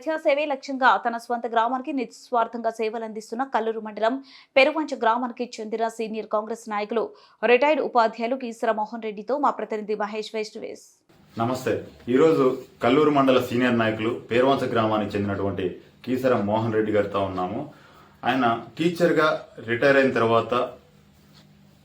ప్రజాసేవే లక్ష్యంగా తన స్వంత గ్రామానికి నిస్వార్థంగా సేవలు అందిస్తున్న కల్లూరు మండలం పెరువంచ గ్రామానికి చెందిన సీనియర్ కాంగ్రెస్ నాయకులు రిటైర్డ్ ఉపాధ్యాయులు కీసర మోహన్ రెడ్డితో మా ప్రతినిధి మహేష్ వేస్ట్ వేస్. నమస్తే. ఈరోజు కల్లూరు మండల సీనియర్ నాయకులు పేర్వంచ గ్రామానికి చెందినటువంటి కీసర మోహన్ రెడ్డి గారితో ఉన్నాము. ఆయన టీచర్గా రిటైర్ అయిన తర్వాత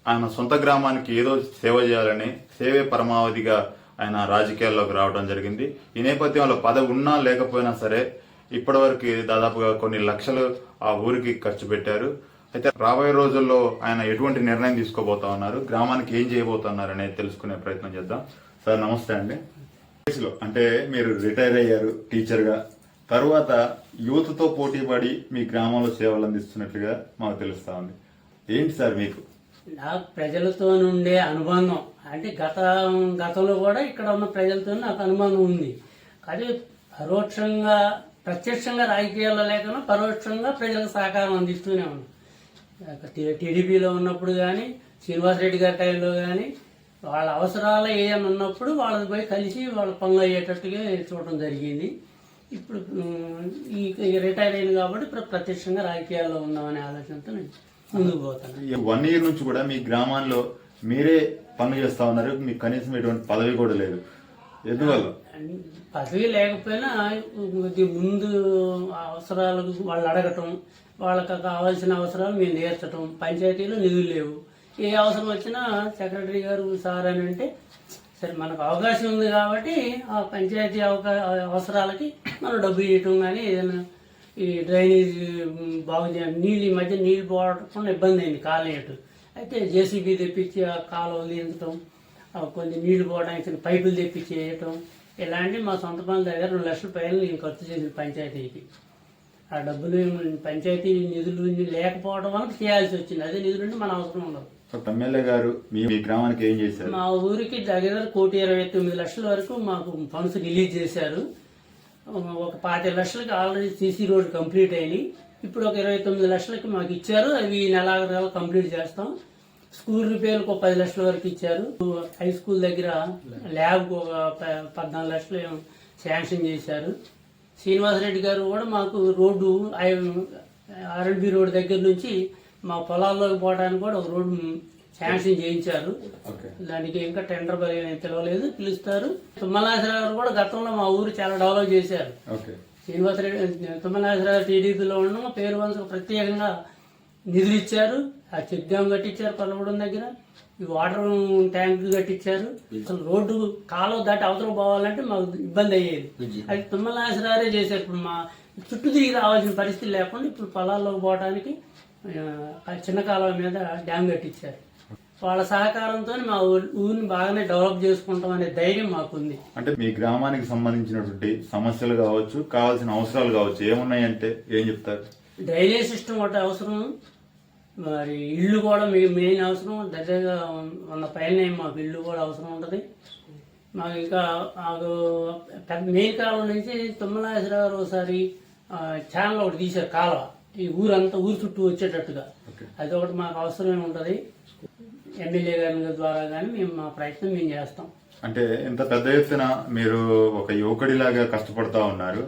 ఆయన సొంత గ్రామానికి ఏదో సేవ చేయాలని సేవే పరమావధిగా ఆయన రాజకీయాల్లోకి రావడం జరిగింది. ఈ నేపథ్యంలో పదవి ఉన్నా లేకపోయినా సరే ఇప్పటివరకు దాదాపుగా కొన్ని లక్షలు ఆ ఊరికి ఖర్చు పెట్టారు. అయితే రాబోయే రోజుల్లో ఆయన ఎటువంటి నిర్ణయం తీసుకోబోతా ఉన్నారు? గ్రామానికి ఏం చేయబోతున్నారు అనేది తెలుసుకునే ప్రయత్నం చేద్దాం. సార్ నమస్తే అండి. వయసులో అంటే మీరు రిటైర్ అయ్యారు టీచర్గా తరువాత యూత్తో పోటీ పడి మీ గ్రామంలో సేవలు అందిస్తున్నట్లుగా మాకు తెలుస్తా ఉంది. ఏంటి సార్ మీకు? నాకు ప్రజలతో ఉండే అనుబంధం. అంటే గత గతంలో కూడా ఇక్కడ ఉన్న ప్రజలతో నాకు అనుబంధం ఉంది. కానీ పరోక్షంగా ప్రత్యక్షంగా రాజకీయాల్లో లేకుండా పరోక్షంగా ప్రజలకు సహకారం అందిస్తూనే ఉన్నాం. టీ- టీడీపీలో ఉన్నప్పుడు కానీ శ్రీనివాసరెడ్డి గారి టైంలో కానీ వాళ్ళ అవసరాలు ఏమైనా ఉన్నప్పుడు వాళ్ళని పోయి కలిసి వాళ్ళ పనులు అయ్యేటట్టుగా చూడటం జరిగింది. ఇప్పుడు ఈ రిటైర్ అయింది కాబట్టి ఇప్పుడు ప్రత్యక్షంగా రాజకీయాల్లో ఉన్నామనే ఆలోచనతో నేను ముందుకు పోతాను. వన్ ఇయర్ నుంచి కూడా మీ గ్రామాల్లో మీరే పనులు చేస్తా ఉన్నారు మీకు కనీసం ఎటువంటి పదవి కూడా లేదు. ఎందువల్ల? పదవి లేకపోయినా ముందు అవసరాలకు వాళ్ళు అడగటం వాళ్ళకి కావాల్సిన అవసరాలు మేము నేర్చటం పంచాయతీలో నిధులు లేవు. ఏ అవసరం వచ్చినా సెక్రటరీ గారు సార్ అని అంటే సరే మనకు అవకాశం ఉంది కాబట్టి ఆ పంచాయతీ అవకా అవసరాలకి మనం డబ్బు ఇవ్వటం కానీ ఏదైనా ఈ డ్రైనేజ్ బాగు నీళ్ళు ఈ మధ్య నీళ్ళు పోవడం ఇబ్బంది అయింది కాలనీటు అయితే జేసీబీ తెప్పించి ఆ కాలువలు తీయించడం ఆ కొన్ని నీళ్ళు పోవడానికి చిన్న పైపులు తెప్పించి వేయటం ఇలాంటి మా సొంత పనుల దగ్గర రెండు లక్షల పైన నేను ఖర్చు చేసిన పంచాయతీకి. ఆ డబ్బులు పంచాయతీ నిధులు లేకపోవడం వల్ల చేయాల్సి వచ్చింది. అదే నిధులుంటే మన అవసరం ఉండదు. ఎమ్మెల్యే గారు మీ గ్రామానికి ఏం చేశారు? మా ఊరికి దగ్గర కోటి ఇరవై తొమ్మిది లక్షల వరకు మాకు ఫండ్స్ రిలీజ్ చేశారు. ఒక పాతి లక్షలకి ఆల్రెడీ సీసీ రోడ్ కంప్లీట్ అయినాయి. ఇప్పుడు ఒక ఇరవై తొమ్మిది లక్షలకి మాకు ఇచ్చారు. అవి నెల నెల కంప్లీట్ చేస్తాం. స్కూల్ రిపేర్లకు ఒక పది లక్షల వరకు ఇచ్చారు. హై స్కూల్ దగ్గర ల్యాబ్కు ఒక ప- పద్నాలుగు లక్షలు శాంక్షన్ చేశారు. శ్రీనివాసరెడ్డి గారు కూడా మాకు రోడ్డు ఆర్ఎల్బి రోడ్ దగ్గర నుంచి మా పొలాల్లోకి పోవడానికి కూడా ఒక రోడ్డు శాంక్షన్ చేయించారు. దానికి ఇంకా టెండర్ పిలవలేదు పిలుస్తారు. తుమ్మలాసరావు కూడా గతంలో మా ఊరు చాలా డెవలప్ చేశారు. శ్రీనివాసరెడ్డి తుమ్మలాసరావు టీడీపీలో ఉండడం పేరు వంశకు ప్రత్యేకంగా నిధులు ఇచ్చారు. ఆ చెక్ డ్యామ్ కట్టించారు పల్లగూడెం దగ్గర. ఈ వాటర్ ట్యాంక్ కట్టించారు. అసలు రోడ్డు కాలువ దాటి అవతల పోవాలంటే మాకు ఇబ్బంది అయ్యేది. అది తుమ్మలాసరారే చేశారు ఇప్పుడు మా చుట్టూ తిరిగి రావాల్సిన పరిస్థితి లేకుండా ఇప్పుడు పొలాల్లోకి పోవడానికి చిన్న కాలువ మీద డ్యామ్ కట్టించారు. వాళ్ళ సహకారంతో మా ఊరి- ఊరిని బాగానే డెవలప్ చేసుకుంటాం అనే ధైర్యం మాకుంది. అంటే మీ గ్రామానికి సంబంధించినటువంటి సమస్యలు కావచ్చు కావాల్సిన అవసరాలు కావచ్చు ఏమున్నాయంటే ఏం చెప్తారు? డ్రైనేజ్ సిస్టమ్ ఒకటి అవసరం మరి ఇల్లు కూడా మీ- మెయిన్ అవసరం దగ్గరగా ఉన్న పైన మాకు ఇల్లు కూడా అవసరం ఉంటుంది మాకు ఇంకా మాకు మెయిన్ కాలువ నుంచి తుమ్మలాశ్వర గారు ఒకసారి ఛానల్ ఒకటి తీశారు కాలువ. ఈ ఊరంతా ఊరు చుట్టూ వచ్చేటట్టుగా. అది ఒకటి మాకు అవసరమే ఉంటుంది. ఎమ్మెల్యే గారి ద్వారా కానీ మేము మా ప్రయత్నం మేము చేస్తాం. అంటే ఇంత పెద్ద ఎత్తున మీరు ఒక యువకుడిలాగా కష్టపడతా ఉన్నారు?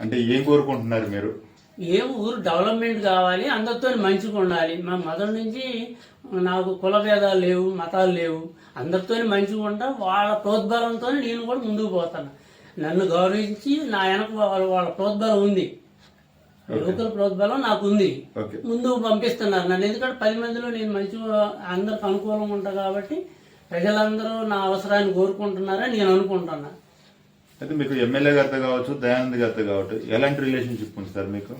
అంటే ఏం కోరుకుంటున్నారు మీరు? ఏ ఊరు డెవలప్మెంట్ కావాలి అందరితో మంచిగా ఉండాలి. మా మొదటి నుంచి నాకు కుల భేదాలు లేవు మతాలు లేవు. అందరితో మంచిగా ఉంటా వాళ్ళ ప్రోద్బలంతో నేను కూడా ముందుకు పోతాను నన్ను గౌరవించి నా వెనక వాళ్ళ వాళ్ళ ప్రోద్బలం ఉంది. యువకుల ప్రోద్బలం నాకు ఉంది ముందుకు పంపిస్తున్నారు. నన్ను ఎందుకంటే పది మందిలో నేను మంచిగా అందరికి అనుకూలంగా ఉంటా కాబట్టి ప్రజలందరూ నా అవసరాన్ని కోరుకుంటున్నారని నేను అనుకుంటున్నా. అయితే మీకు ఎమ్మెల్యే గారితో కావచ్చు దయానంద్ గారితో కావచ్చు ఎలాంటి రిలేషన్షిప్ ఉంది సార్ మీకు?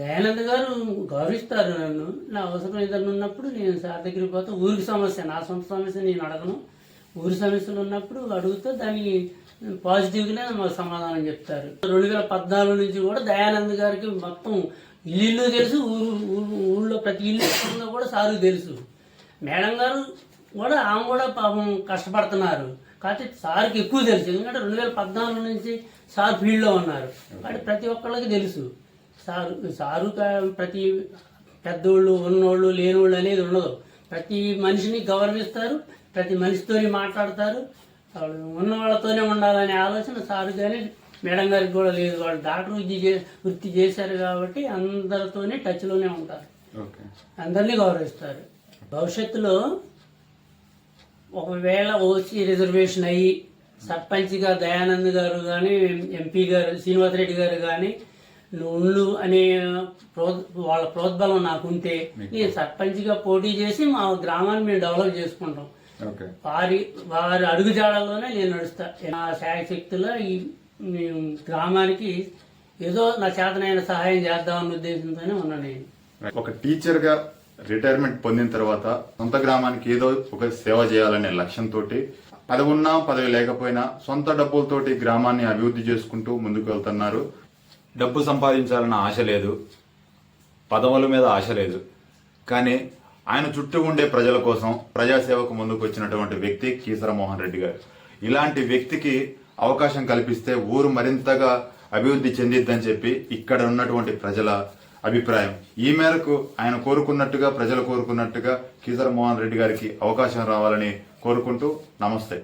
దయానంద్ గారు గౌరవిస్తారు నన్ను. నా అవసరం ఏదైనా ఉన్నప్పుడు నేను సార్ దగ్గరికి పోతే. ఊరికి సమస్య నా సొంత సమస్య నేను అడగను. ఊరి సమస్యలు ఉన్నప్పుడు అడుగుతా దానికి పాజిటివ్గానే మాకు సమాధానం చెప్తారు. రెండు వేల పద్నాలుగు నుంచి కూడా దయానంద్ గారికి మొత్తం ఇల్లు తెలుసు ఊరు ఊళ్ళో ప్రతి ఇల్లు కూడా సారు తెలుసు. మేడం గారు కూడా ఆమె కూడా పాపం కష్టపడుతున్నారు. కాకపోతే సార్కి ఎక్కువ తెలుసు. ఎందుకంటే రెండు వేల పద్నాలుగు నుంచి సార్ ఫీల్డ్లో ఉన్నారు. కాబట్టి ప్రతి ఒక్కళ్ళకి తెలుసు. సారు సారు ప్రతి పెద్దోళ్ళు ఉన్నోళ్ళు లేనోళ్ళు అనేది ఉండదు. ప్రతి మనిషిని గౌరవిస్తారు ప్రతి మనిషితోని మాట్లాడతారు వాళ్ళు ఉన్న వాళ్ళతోనే ఉండాలనే ఆలోచన సారు కానీ మేడం గారికి కూడా లేదు. వాళ్ళు డాక్టర్ వృత్తి చే- వృత్తి చేశారు కాబట్టి అందరితోనే టచ్లోనే ఉంటారు. అందరినీ గౌరవిస్తారు. భవిష్యత్తులో ఒకవేళ ఓసీ రిజర్వేషన్ అయ్యి సర్పంచ్గా దయానంద్ గారు కానీ ఎంపీ గారు శ్రీనివాసరెడ్డి గారు కానీ నువ్వు అనే ప్రో వాళ్ళ ప్రోద్బలం నాకుంటే నేను సర్పంచ్గా పోటీ చేసి మా గ్రామాన్ని మేము డెవలప్ చేసుకుంటాం. వారి వారి అడుగుజాడల్లోనే నేను నడుస్తా. నా శాయశక్తుల ఈ గ్రామానికి ఏదో నా చేతనైన సహాయం చేద్దామన్న ఉద్దేశంతోనే ఉన్నా నేను. ఒక టీచర్గా రిటైర్మెంట్ పొందిన తర్వాత సొంత గ్రామానికి ఏదో ఒక సేవ చేయాలనే లక్ష్యంతో పదవి ఉన్నా పదవి లేకపోయినా సొంత డబ్బులతోటి గ్రామాన్ని అభివృద్ధి చేసుకుంటూ ముందుకు వెళ్తున్నారు. డబ్బు సంపాదించాలన్న ఆశ లేదు. పదవుల మీద ఆశ లేదు. కానీ ఆయన చుట్టూ ఉండే ప్రజల కోసం ప్రజాసేవకు ముందుకు వచ్చినటువంటి వ్యక్తి కీసర మోహన్ రెడ్డి గారు. ఇలాంటి వ్యక్తికి అవకాశం కల్పిస్తే ఊరు మరింతగా అభివృద్ధి చెందిద్దని చెప్పి ఇక్కడ ఉన్నటువంటి ప్రజల అభిప్రాయం. ఈ మేరకు ఆయన కోరుకున్నట్టుగా ప్రజలు కోరుకున్నట్టుగా కీసర మోహన్ రెడ్డి గారికి అవకాశం రావాలని కోరుకుంటూ నమస్తే.